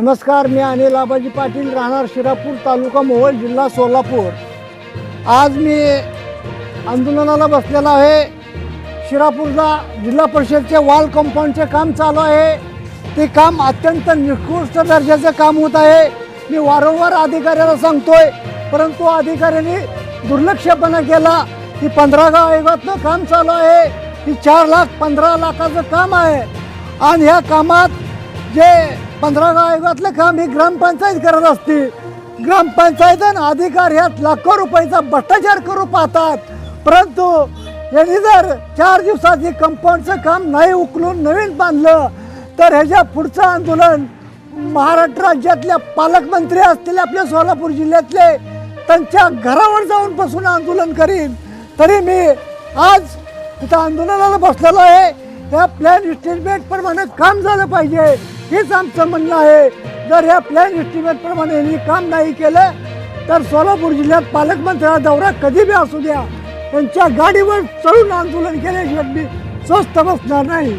नमस्कार मी अनिल आबाजी पाटील राहणार शिरापूर तालुका मोहोळ जिल्हा सोलापूर. आज मी आंदोलनाला बसलेला आहे. शिरापूरला जिल्हा परिषदचे वॉल कंपाऊंडचे काम चालू आहे. ते काम अत्यंत निकृष्ट दर्जाचं काम होत आहे. मी वारंवार अधिकाऱ्याला सांगतोय परंतु अधिकाऱ्यांनी दुर्लक्षपणा केला. की पंधरा गाव आयोगातलं काम चालू आहे. की चार लाख पंधरा लाखाचं काम आहे. आणि ह्या कामात जे पंधरा गाव आयोगातलं काम ही ग्रामपंचायत करत असते. ग्रामपंचायत अधिकार ह्यात लाखो रुपयाचा भ्रष्टाचार करू पाहतात. परंतु यांनी जर चार दिवसात हे कंपाऊंडचं काम नाही उकलून नवीन बांधलं तर ह्याच्या पुढचं आंदोलन महाराष्ट्र राज्यातल्या पालकमंत्री असतील आपल्या सोलापूर जिल्ह्यातले त्यांच्या घरावर जाऊन बसून आंदोलन करीन. तरी मी आज तिथं आंदोलनाला बसलेलो आहे. या प्लॅन इस्टिमेट प्रमाणे काम झालं पाहिजे. हेच आमचं म्हणणं आहे. जर या प्लॅन एस्टिमेटप्रमाणे यांनी काम नाही केलं तर सोलापूर जिल्ह्यात पालकमंत्र्याचा दौरा कधी बी असू द्या. त्यांच्या गाडीवर चढून आंदोलन केल्याशिवाय मी स्वस्त बसणार नाही.